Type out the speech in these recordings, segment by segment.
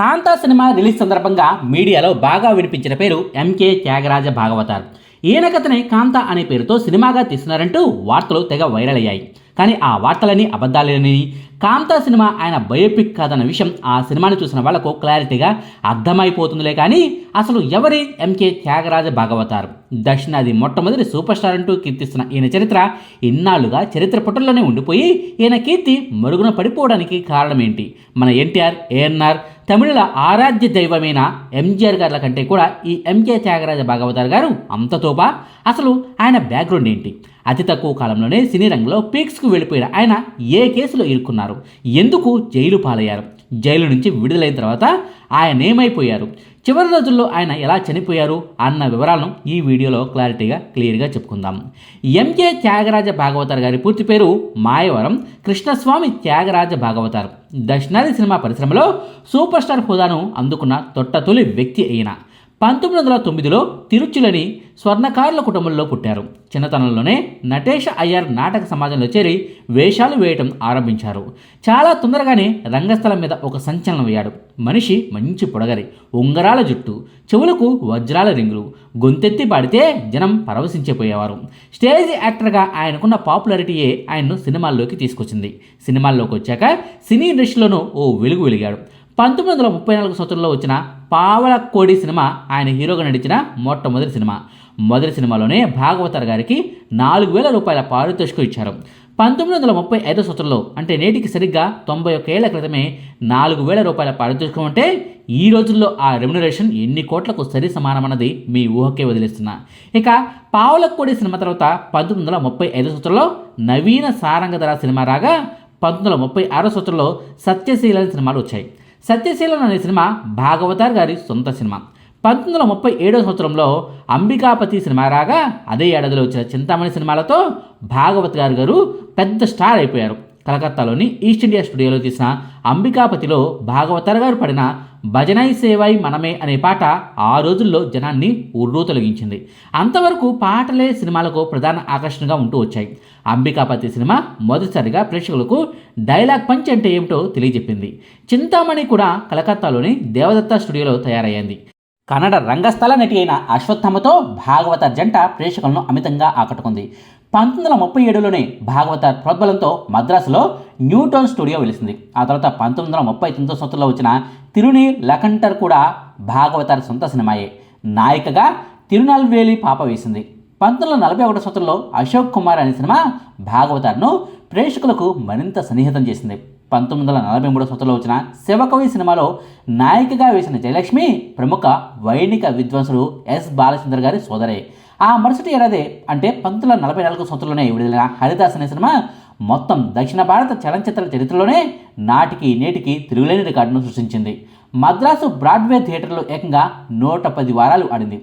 కాంతా cinema release సందర్భంగా మీడియాలో బాగా వినిపించిన పేరు ఎంకే త్యాగరాజ భాగవతార్. ఈయన కథని కాంత అనే పేరుతో సినిమాగా తీస్తున్నారంటూ వార్తలు తెగ వైరల్ అయ్యాయి. కానీ ఆ వార్తలన్నీ అబద్ధాలేనని కాంతా సినిమా ఆయన బయోపిక్ కాదన్న విషయం ఆ సినిమాని చూసిన వాళ్ళకు క్లారిటీగా అర్థమైపోతుందిలే కానీ అసలు ఎవరి ఎంకే త్యాగరాజ భాగవతారు? దక్షిణాది మొట్టమొదటి సూపర్ స్టార్ అంటూ కీర్తిస్తున్న ఈయన చరిత్ర ఇన్నాళ్ళుగా చరిత్ర పుటల్లోనే ఉండిపోయి ఈయన కీర్తి మరుగున పడిపోవడానికి కారణం ఏంటి మన ఎన్టీఆర్ ఏఎన్ఆర్ తమిళుల ఆరాధ్య దైవమైన ఎంజీఆర్ గారుల కంటే కూడా ఈ ఎంకే త్యాగరాజ భాగవతార్ గారు అంత తోపా అసలు ఆయన బ్యాక్గ్రౌండ్ ఏంటి? అతి తక్కువ కాలంలోనే సినీ రంగంలో పీక్స్కు వెళ్ళిపోయిన ఆయన ఏ కేసులో ఇరుక్కున్నారు? ఎందుకు జైలు పాలయ్యారు? జైలు నుంచి విడుదలైన తర్వాత ఆయన ఏమైపోయారు? చివరి రోజుల్లో ఆయన ఎలా చనిపోయారు అన్న వివరాలను ఈ వీడియోలో క్లారిటీగా క్లియర్గా చెప్పుకుందాం. ఎంకే త్యాగరాజ భాగవతార్ గారి పూర్తి పేరు మాయవరం కృష్ణస్వామి త్యాగరాజ భాగవతార్. దక్షిణాది సినిమా పరిశ్రమలో సూపర్ స్టార్ హోదాను అందుకున్న తొట్టతొలి వ్యక్తి అయిన పంతొమ్మిది వందల తొమ్మిదిలో తిరుచులని స్వర్ణకారుల కుటుంబంలో పుట్టారు. చిన్నతనంలోనే నటేష్ అయ్యర్ నాటక సమాజంలో చేరి వేషాలు వేయటం ఆరంభించారు. చాలా తొందరగానే రంగస్థలం మీద ఒక సంచలనం అయ్యాడు. మనిషి మంచి పొడగరి ఉంగరాల జుట్టు చెవులకు వజ్రాల రింగులు గొంతెత్తి పాడితే జనం పరవశించిపోయేవారు. స్టేజ్ యాక్టర్గా ఆయనకున్న పాపులారిటీయే ఆయన్ను సినిమాల్లోకి తీసుకొచ్చింది. సినిమాల్లోకి వచ్చాక సినీ ఇండస్ట్రీలోనూ ఓ వెలుగు వెలిగాడు. పంతొమ్మిది వందల ముప్పై నాలుగు సంవత్సరంలో వచ్చిన పావల కోడి సినిమా ఆయన హీరోగా నడిచిన మొట్టమొదటి సినిమా. మొదటి సినిమాలోనే భాగవతర్ గారికి నాలుగు వేల రూపాయల పారితోషికం ఇచ్చారు. పంతొమ్మిది వందల ముప్పై ఐదో సంవత్సరంలో అంటే నేటికి సరిగ్గా తొంభై ఒక్క ఏళ్ళ క్రితమే నాలుగు వేల రూపాయల పారితోషికం అంటే ఈ రోజుల్లో ఆ రెమ్యునరేషన్ ఎన్ని కోట్లకు సరి సమానమన్నది మీ ఊహకే వదిలేస్తున్నా. ఇక పావులకోడి సినిమా తర్వాత పంతొమ్మిది వందల ముప్పై ఐదో సంవత్సరంలో నవీన సారంగధర సినిమా రాగా పంతొమ్మిది వందల ముప్పై ఆరో సంవత్సరంలో సత్యశీల సినిమాలు వచ్చాయి. సత్యశీలం అనే సినిమా భాగవతార్ గారి సొంత సినిమా. పంతొమ్మిది వందల ముప్పై ఏడో సంవత్సరంలో అంబికాపతి సినిమా రాగా అదే ఏడాదిలో వచ్చిన చింతామణి సినిమాలతో భాగవత్ గారు గారు పెద్ద స్టార్ అయిపోయారు. కలకత్తాలోని ఈస్ట్ ఇండియా స్టూడియోలో తీసిన అంబికాపతిలో భాగవతర్ గారు పడిన భజనై సేవాయి మనమే అనే పాట ఆ రోజుల్లో జనాన్ని ఉర్రూ తొలగించింది. అంతవరకు పాటలే సినిమాలకు ప్రధాన ఆకర్షణగా ఉంటూ వచ్చాయి. అంబికాపతి సినిమా మొదటిసారిగా ప్రేక్షకులకు డైలాగ్ పంచ్ అంటే ఏమిటో తెలియజెప్పింది. చింతామణి కూడా కలకత్తాలోని దేవదత్త స్టూడియోలో తయారయ్యింది. కన్నడ రంగస్థల నటి అయిన అశ్వత్థమతో భాగవత జంట ప్రేక్షకులను అమితంగా ఆకట్టుకుంది. పంతొమ్మిది వందల ముప్పై ఏడులోనే భాగవత ప్రోద్బలంతో మద్రాసులో న్యూటౌన్ స్టూడియో వెలిసింది. ఆ తర్వాత పంతొమ్మిది వందల ముప్పై తొమ్మిదో సంవత్సరంలో వచ్చిన తిరుని లకంటర్ కూడా భాగవతార్ సొంత సినిమాయే. నాయికగా తిరునల్వేలి పాప వేసింది. పంతొమ్మిది వందల నలభై ఒకటో సంవత్సరంలో అశోక్ కుమార్ అనే సినిమా భాగవతార్ను ప్రేక్షకులకు మరింత సన్నిహితం చేసింది. పంతొమ్మిది వందల నలభై మూడో సంవత్సరంలో వచ్చిన శివకవి సినిమాలో నాయికగా వేసిన జయలక్ష్మి ప్రముఖ వైణిక విద్వాంసుడు ఎస్ బాలచంద్ర గారి సోదరే. ఆ మరుసటి ఏడాది అంటే పంతొమ్మిది వందల నలభై నాలుగు సంవత్సరంలోనే విడుదలైన హరిదాస్ అనే సినిమా మొత్తం దక్షిణ భారత చలనచిత్ర చరిత్రలోనే నాటికి నేటికి తిరుగులేని రికార్డును సృష్టించింది. మద్రాసు బ్రాడ్వే థియేటర్లో ఏకంగా నూట పది వారాలు ఆడింది.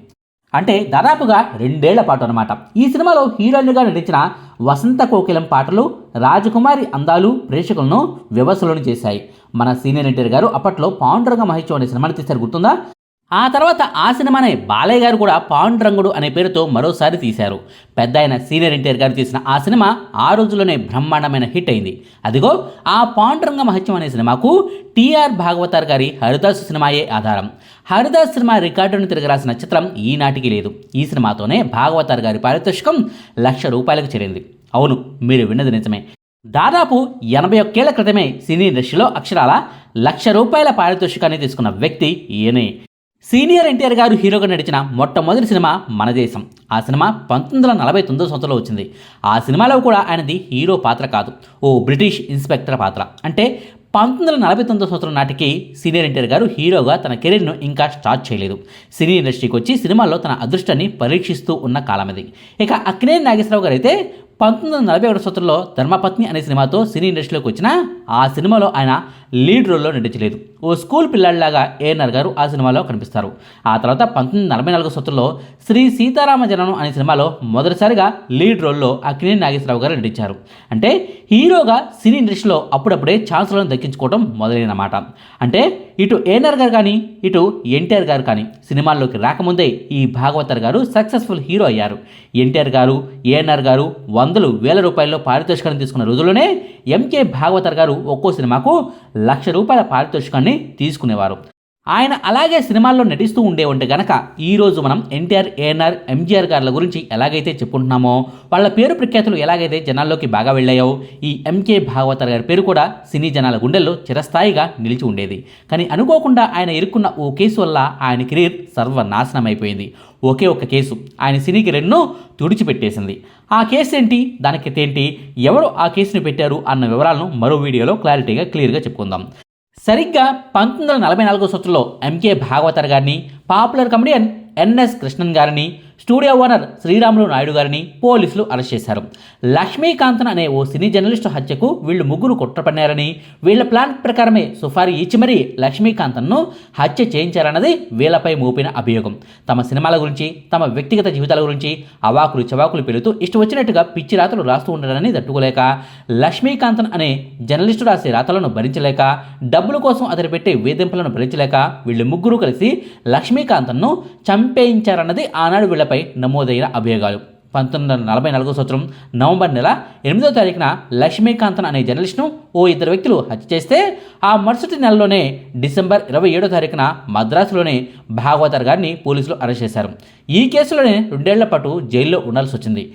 అంటే దాదాపుగా రెండేళ్ళ పాటు అనమాట ఈ సినిమాలో హీరోయిన్గా నటించిన వసంత కోకిలం పాటలు రాజకుమారి అందాలు ప్రేక్షకులను వ్యవస్థలోని చేశాయి. మన సీనియర్ ఎన్టీఆర్ గారు అప్పట్లో పాండురంగ మహేశ్వరం అనే సినిమాని తీశారు గుర్తుందా? ఆ తర్వాత ఆ సినిమానే బాలయ్య గారు కూడా పాండురంగుడు అనే పేరుతో మరోసారి తీశారు. పెద్ద ఆయన సీనియర్ ఎన్టీఆర్ గారు తీసిన ఆ సినిమా ఆ రోజుల్లోనే బ్రహ్మాండమైన హిట్ అయింది. అదిగో ఆ పాండురంగ మహత్యం అనే సినిమాకు టీఆర్ భాగవతార్ గారి హరిదాస్ సినిమాయే ఆధారం. హరిదాస్ సినిమా రికార్డును తిరగరాసిన చిత్రం ఈనాటికి లేదు. ఈ సినిమాతోనే భాగవతార్ గారి పారితోషికం లక్ష రూపాయలకు చేరింది. అవును మీరు విన్నది నిజమే. దాదాపు ఎనభై ఒక్కేళ్ళ క్రితమే సినీ ఇండస్ట్రీలో అక్షరాల లక్ష రూపాయల పారితోషికాన్ని తీసుకున్న వ్యక్తి ఈయనే. సీనియర్ ఎన్టీఆర్ గారు హీరోగా నడిచిన మొట్టమొదటి సినిమా మన దేశం. ఆ సినిమా పంతొమ్మిది వందల నలభై తొమ్మిదో సంవత్సరంలో వచ్చింది. ఆ సినిమాలో కూడా ఆయనది హీరో పాత్ర కాదు. ఓ బ్రిటిష్ ఇన్స్పెక్టర్ పాత్ర. అంటే పంతొమ్మిది వందల నలభై తొమ్మిదో సంవత్సరం నాటికి సీనియర్ ఎన్టీఆర్ గారు హీరోగా తన కెరీర్ను ఇంకా స్టార్ట్ చేయలేదు. సినీ ఇండస్ట్రీకి వచ్చి సినిమాల్లో తన అదృష్టాన్ని పరీక్షిస్తూ ఉన్న కాలం ఇది ఇక అక్కినేని నాగేశ్వరరావు గారు అయితే పంతొమ్మిది వందల నలభై ఒకటి సంవత్సరంలో ధర్మపత్ని అనే సినిమాతో సినీ ఇండస్ట్రీలోకి వచ్చిన ఆ సినిమాలో ఆయన లీడ్ రోల్లో నటించలేదు. ఓ స్కూల్ పిల్లాడిలాగా ఏఎన్ఆర్ గారు ఆ సినిమాలో కనిపిస్తారు. ఆ తర్వాత పంతొమ్మిది నలభై నాలుగు సంవత్సరంలో శ్రీ సీతారామ జననం అనే సినిమాలో మొదటిసారిగా లీడ్ రోల్లో అక్కినేని నాగేశ్వరరావు గారు నటించారు. అంటే హీరోగా సినీ ఇండస్ట్రీలో అప్పుడప్పుడే ఛాన్సులను దక్కించుకోవడం మొదలైనమాట అంటే ఇటు ఏఎన్ఆర్ గారు కానీ ఇటు ఎన్టీఆర్ గారు కానీ సినిమాల్లోకి రాకముందే ఈ భాగవతర్ గారు సక్సెస్ఫుల్ హీరో అయ్యారు. ఎన్టీఆర్ గారు ఏఎన్ఆర్ గారు వందలు వేల రూపాయల్లో పారితోషికాన్ని తీసుకున్న రోజుల్లోనే ఎంకే భాగవతర్ గారు ఒక్కో సినిమాకు లక్ష రూపాయల పారితోషికాన్ని తీసుకునేవారు. ఆయన అలాగే సినిమాల్లో నటిస్తూ ఉండే ఉంటే గనక ఈ రోజు మనం ఎన్టీఆర్ ఏఎన్ఆర్ ఎంజీఆర్ గార్ల గురించి ఎలాగైతే చెప్పుకుంటున్నామో వాళ్ళ పేరు ప్రఖ్యాతులు ఎలాగైతే జనాల్లోకి బాగా వెళ్ళాయో ఈ ఎంకే భాగవతర్ గారి పేరు కూడా సినీ జనాల గుండెల్లో చిరస్థాయిగా నిలిచి ఉండేది. కానీ అనుకోకుండా ఆయన ఇరుక్కున్న ఓ కేసు వల్ల ఆయన కెరీర్ సర్వనాశనం అయిపోయింది ఒకే ఒక కేసు. ఆయన సినీ కెరీర్ను తుడిచిపెట్టేసింది. ఆ కేసు ఏంటి దానికి ఏంటి? ఎవరు ఆ కేసుని పెట్టారు? అన్న వివరాలను మరో వీడియోలో క్లారిటీగా క్లియర్గా చెప్పుకుందాం. సరిగ్గా పంతొమ్మిది వందల నలభై నాలుగో సంవత్సరంలో ఎంకే భాగవతర్ గారిని పాపులర్ కమెడియన్ ఎన్ఎస్ కృష్ణన్ గారిని స్టూడియో ఓనర్ శ్రీరాములు నాయుడు గారిని పోలీసులు అరెస్ట్ చేశారు. లక్ష్మీకాంతన్ అనే ఓ సినీ జర్నలిస్టు హత్యకు వీళ్ళు ముగ్గురు కుట్రపన్నారని వీళ్ళ ప్లాన్ ప్రకారమే సుఫారీ ఇచ్చి మరీ లక్ష్మీకాంతన్ను హత్య చేయించారన్నది వీళ్ళపై మోపిన అభియోగం. తమ సినిమాల గురించి తమ వ్యక్తిగత జీవితాల గురించి అవాకులు చవాకులు పెరుగుతూ ఇష్టం వచ్చినట్టుగా పిచ్చి రాతలు రాస్తూ ఉండడాన్ని తట్టుకోలేక లక్ష్మీకాంతన్ అనే జర్నలిస్టు రాసే రాతలను భరించలేక డబ్బుల కోసం అతను పెట్టే వేధింపులను భరించలేక వీళ్ళు ముగ్గురు కలిసి లక్ష్మీకాంతన్ను చంపేయించారన్నది ఆనాడు వీళ్ళ వీళ్ళపై నమోదైన అభియోగాలు. పంతొమ్మిది వందల నలభై నాలుగో సంవత్సరం నవంబర్ నెల ఎనిమిదో తారీఖున లక్ష్మీకాంతన్ అనే జర్నలిస్ట్ను ఓ ఇద్దరు వ్యక్తులు హత్య చేస్తే ఆ మరుసటి నెలలోనే డిసెంబర్ ఇరవై ఏడో తారీఖున మద్రాసులోని భాగవతర్ గారిని పోలీసులు అరెస్ట్ చేశారు. ఈ కేసులోనే రెండేళ్ళ పాటు జైల్లో ఉండాల్సి వచ్చింది.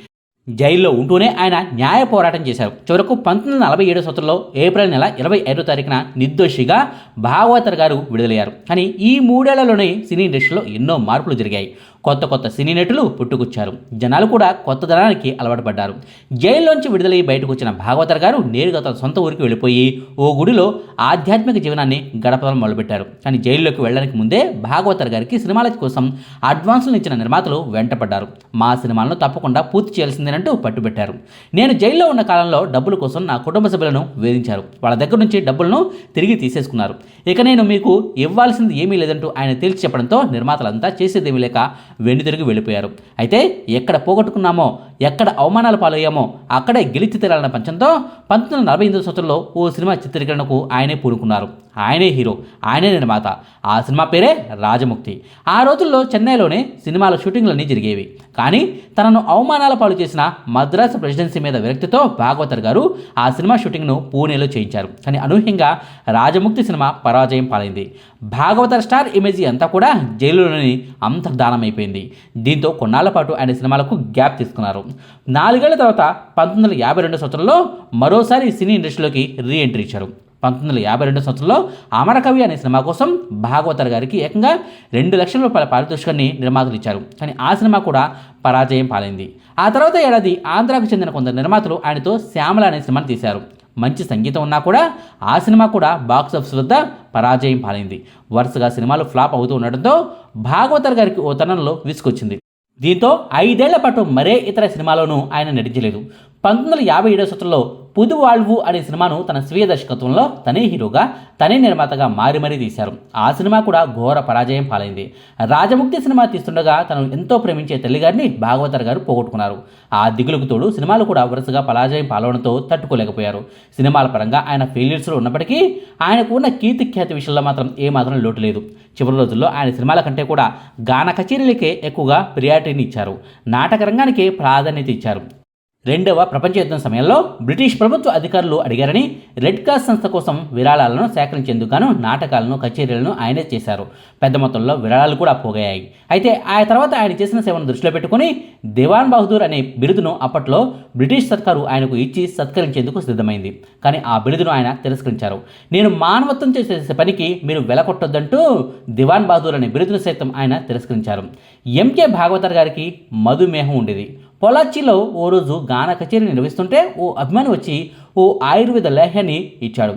జైల్లో ఉంటూనే ఆయన న్యాయ పోరాటం చేశారు. చివరకు పంతొమ్మిది వందల నలభై ఏడో సంవత్సరంలో ఏప్రిల్ నెల ఇరవై ఐదో తారీఖున నిర్దోషిగా భాగవతర్ గారు విడుదలయ్యారు. కానీ ఈ మూడేళ్ళలోనే సినీ ఇండస్ట్రీలో ఎన్నో మార్పులు జరిగాయి. కొత్త కొత్త సినీ నటులు పుట్టుకొచ్చారు. జనాలు కూడా కొత్త ధనానికి అలవాటు పడ్డారు జైల్లోంచి విడుదలై బయటకు వచ్చిన భాగవతర్ గారు నేరుగా తన సొంత ఊరికి వెళ్ళిపోయి ఓ గుడిలో ఆధ్యాత్మిక జీవనాన్ని గడపడం మొదలుపెట్టారు. కానీ జైల్లోకి వెళ్ళడానికి ముందే భాగవతర్ గారికి సినిమాల కోసం అడ్వాన్సులు ఇచ్చిన నిర్మాతలు వెంటపడ్డారు. మా సినిమాలను తప్పకుండా పూర్తి చేయాల్సిందేనంటూ పట్టుబెట్టారు. నేను జైల్లో ఉన్న కాలంలో డబ్బుల కోసం నా కుటుంబ సభ్యులను వేధించారు. వాళ్ళ దగ్గర నుంచి డబ్బులను తిరిగి తీసేసుకున్నారు. ఇక నేను మీకు ఇవ్వాల్సింది ఏమీ లేదంటూ ఆయన తేల్చి చెప్పడంతో నిర్మాతలంతా చేసేదేమీ లేక వెండి తిరిగి వెళ్ళిపోయారు. అయితే ఎక్కడ పోగొట్టుకున్నామో ఎక్కడ అవమానాలు పాలయ్యామో అక్కడే గెలిచి తీరాలన్న పంచంతో పంతొమ్మిది వందల నలభై ఎనిమిది సంవత్సరంలో ఓ సినిమా చిత్రీకరణకు ఆయనే పూనుకున్నారు. ఆయనే హీరో ఆయనే నిర్మాత. ఆ సినిమా పేరే రాజముక్తి. ఆ రోజుల్లో చెన్నైలోనే సినిమాల షూటింగ్లన్నీ జరిగేవి. కానీ తనను అవమానాల పాలు చేసిన మద్రాసు ప్రెసిడెన్సీ మీద విరక్తితో భాగవతర్ గారు ఆ సినిమా షూటింగ్ను పూణేలో చేయించారు. కానీ అనూహ్యంగా రాజముక్తి సినిమా పరాజయం పాలైంది. భాగవతర్ స్టార్ ఇమేజీ అంతా కూడా జైలులోని అంతర్ధానమైపోయింది. దీంతో కొన్నాళ్ళ పాటు ఆయన సినిమాలకు గ్యాప్ తీసుకున్నారు. నాలుగేళ్ళ తర్వాత పంతొమ్మిది వందల యాభై రెండు సంవత్సరంలో మరోసారి సినీ ఇండస్ట్రీలోకి రీ ఎంట్రీ ఇచ్చారు. పంతొమ్మిది వందల యాభై రెండు సంవత్సరంలో అమరకవి అనే సినిమా కోసం భాగవతర్ గారికి ఏకంగా రెండు లక్షల రూపాయల పారితోషికాన్ని నిర్మాతలు ఇచ్చారు. కానీ ఆ సినిమా కూడా పరాజయం పాలైంది. ఆ తర్వాత ఏడాది ఆంధ్రాకు చెందిన కొందరు నిర్మాతలు ఆయనతో శ్యామల అనే సినిమాను తీశారు. మంచి సంగీతం ఉన్నా కూడా ఆ సినిమా కూడా బాక్స్ ఆఫీస్ వద్ద పరాజయం పాలైంది. వరుసగా సినిమాలు ఫ్లాప్ అవుతూ ఉండడంతో భాగవతర్ గారికి ఓ తనంలో విసుకొచ్చింది దీంతో ఐదేళ్ళ పాటు మరే ఇతర సినిమాలోనూ ఆయన నటించలేదు. పంతొమ్మిది వందల యాభై ఏడో సంవత్సరంలో పుదువాళ్వు అనే సినిమాను తన స్వీయ దర్శకత్వంలో తనే హీరోగా తనే నిర్మాతగా మారి మరీ తీశారు. ఆ సినిమా కూడా ఘోర పరాజయం పాలైంది. రాజముక్తి సినిమా తీస్తుండగా తను ఎంతో ప్రేమించే తల్లిగారిని భాగవతర్ గారు పోగొట్టుకున్నారు. ఆ దిగులకు తోడు సినిమాలు కూడా వరుసగా పరాజయం పాలవడంతో తట్టుకోలేకపోయారు. సినిమాల పరంగా ఆయన ఫెయిల్యూర్స్లో ఉన్నప్పటికీ ఆయనకు ఉన్న కీర్తి ఖ్యాతి విషయంలో మాత్రం ఏమాత్రం లోటు లేదు. చివరి రోజుల్లో ఆయన సినిమాల కంటే కూడా గాన కచేరీలకే ఎక్కువగా ప్రియారిటీని ఇచ్చారు. నాటక రంగానికే ప్రాధాన్యత ఇచ్చారు. రెండవ ప్రపంచ యుద్ధం సమయంలో బ్రిటిష్ ప్రభుత్వ అధికారులు అడిగారని రెడ్ క్రాస్ సంస్థ కోసం విరాళాలను సేకరించేందుకు నాటకాలను కచేరీలను ఆయనే చేశారు. పెద్ద మొత్తంలో విరాళాలు కూడా పోగయ్యాయి. అయితే ఆ తర్వాత ఆయన చేసిన సేవను దృష్టిలో పెట్టుకుని దివాన్ బహదూర్ అనే బిరుదును అప్పట్లో బ్రిటిష్ సర్కారు ఆయనకు ఇచ్చి సత్కరించేందుకు సిద్ధమైంది. కానీ ఆ బిరుదును ఆయన తిరస్కరించారు. నేను మానవత్వం చేసే పనికి మీరు వెలకొట్టొద్దంటూ దివాన్ బహదూర్ అనే బిరుదును సైతం ఆయన తిరస్కరించారు. ఎంకే భాగవతర్ గారికి మధుమేహం ఉండేది. పొలాచిలో ఓ రోజు గాన కచేరీ నిర్వహిస్తుంటే ఓ అభిమాని వచ్చి ఓ ఆయుర్వేద లేహ్యాన్ని ఇచ్చాడు.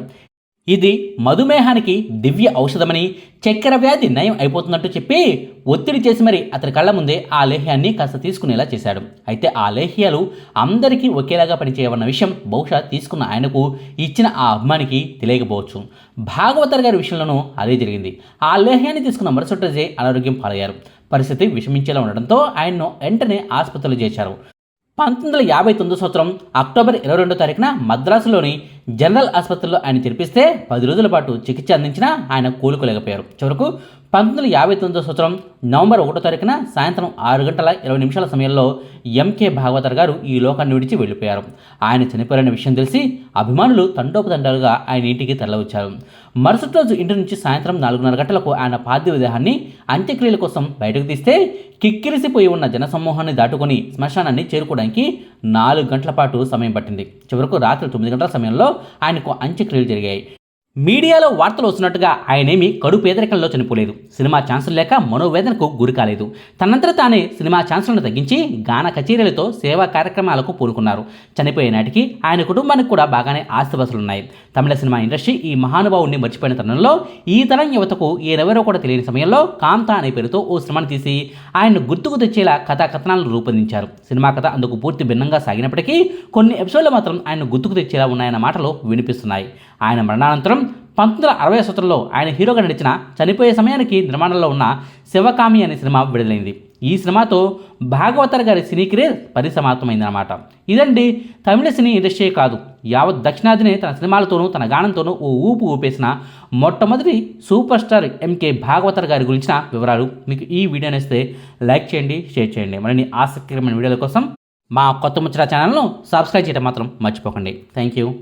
ఇది మధుమేహానికి దివ్య ఔషధమని చక్కెర వ్యాధి నయం అయిపోతున్నట్టు చెప్పి ఒత్తిడి చేసి మరి అతని కళ్ళ ముందే ఆ లేహ్యాన్ని కాస్త తీసుకునేలా చేశాడు. అయితే ఆ లేహ్యాలు అందరికీ ఒకేలాగా పనిచేయవన్న విషయం బహుశా తీసుకున్న ఆయనకు ఇచ్చిన ఆ అభిమానికి తెలియకపోవచ్చు. భాగవతర్ గారి విషయంలోనూ అదే జరిగింది. ఆ లేహ్యాన్ని తీసుకున్న మరుసటి రోజే అనారోగ్యం పాలయ్యారు. పరిస్థితి విషమించేలా ఉండడంతో ఆయన్ను వెంటనే ఆసుపత్రిలో చేశారు పంతొమ్మిది వందల యాభై తొమ్మిది సంవత్సరం అక్టోబర్ ఇరవై రెండో తారీఖున మద్రాసులోని జనరల్ ఆసుపత్రిలో ఆయన తెరిపిస్తే పది రోజుల పాటు చికిత్స అందించినా ఆయన కోలుకోలేకపోయారు. చివరకు పంతొమ్మిది వందల యాభై తొమ్మిదో సంవత్సరం నవంబర్ ఒకటో తారీఖున సాయంత్రం ఆరు గంటల ఇరవై నిమిషాల సమయంలో ఎంకే భాగవతర్ గారు ఈ లోకాన్ని విడిచి వెళ్ళిపోయారు. ఆయన చనిపోయారనే విషయం తెలిసి అభిమానులు తండోపతండాలుగా ఆయన ఇంటికి తరలివచ్చారు. మరుసటి రోజు ఇంటి నుంచి సాయంత్రం నాలుగున్నర గంటలకు ఆయన పార్థివ దేహాన్ని అంత్యక్రియల కోసం బయటకు తీస్తే కిక్కిరిసిపోయి ఉన్న జనసమూహాన్ని దాటుకొని శ్మశానాన్ని చేరుకోవడానికి నాలుగు గంటల పాటు సమయం పట్టింది. చివరకు రాత్రి తొమ్మిది గంటల సమయంలో ఆయనకు అంత్యక్రియలు జరిగాయి. మీడియాలో వార్తలు వస్తున్నట్టుగా ఆయనేమి కడు పేదరికంలో చనిపోలేదు. సినిమా ఛాన్సులు లేక మనోవేదనకు గురి కాలేదు. తనంతట తానే సినిమా ఛాన్సులను తగ్గించి గాన కచేరీలతో సేవా కార్యక్రమాలకు పూనుకున్నారు. చనిపోయే నాటికి ఆయన కుటుంబానికి కూడా బాగానే ఆస్తివసలున్నాయి. తమిళ సినిమా ఇండస్ట్రీ ఈ మహానుభావుడిని మర్చిపోయిన తరుణంలో ఈ తరం యువతకు ఈయనెవరో కూడా తెలియని సమయంలో కాంత అనే పేరుతో ఓ సినిమాను తీసి ఆయన్ను గుర్తుకు తెచ్చేలా కథా కథనాలను రూపొందించారు. సినిమా కథ అందుకు పూర్తి భిన్నంగా సాగినప్పటికీ కొన్ని ఎపిసోడ్లు మాత్రం ఆయన గుర్తుకు తెచ్చేలా ఉన్నాయన్న మాటలు వినిపిస్తున్నాయి. ఆయన మరణానంతరం పంతొమ్మిది వందల అరవై సంవత్సరంలో ఆయన హీరోగా నడిచిన చనిపోయే సమయానికి నిర్మాణంలో ఉన్న శివకామి అనే సినిమా విడుదలైంది. ఈ సినిమాతో భాగవతర్ గారి సినీ కెరీర్ పరిసమాప్తమైందన్నమాట. ఇదండి తమిళ సినీ ఇండస్ట్రీ కాదు యావత్ దక్షిణాదిని తన సినిమాలతోనూ తన గానంతోనూ ఓ ఊపు ఊపేసిన మొట్టమొదటి సూపర్ స్టార్ ఎంకే భాగవతర్ గారి గురించిన వివరాలు మీకు ఈ వీడియో నేస్తే లైక్ చేయండి షేర్ చేయండి. మరిన్ని ఆసక్తికరమైన వీడియోల కోసం మా కొత్త ముచ్చట ఛానల్ను సబ్స్క్రైబ్ చేయడం మాత్రం మర్చిపోకండి. Thank you.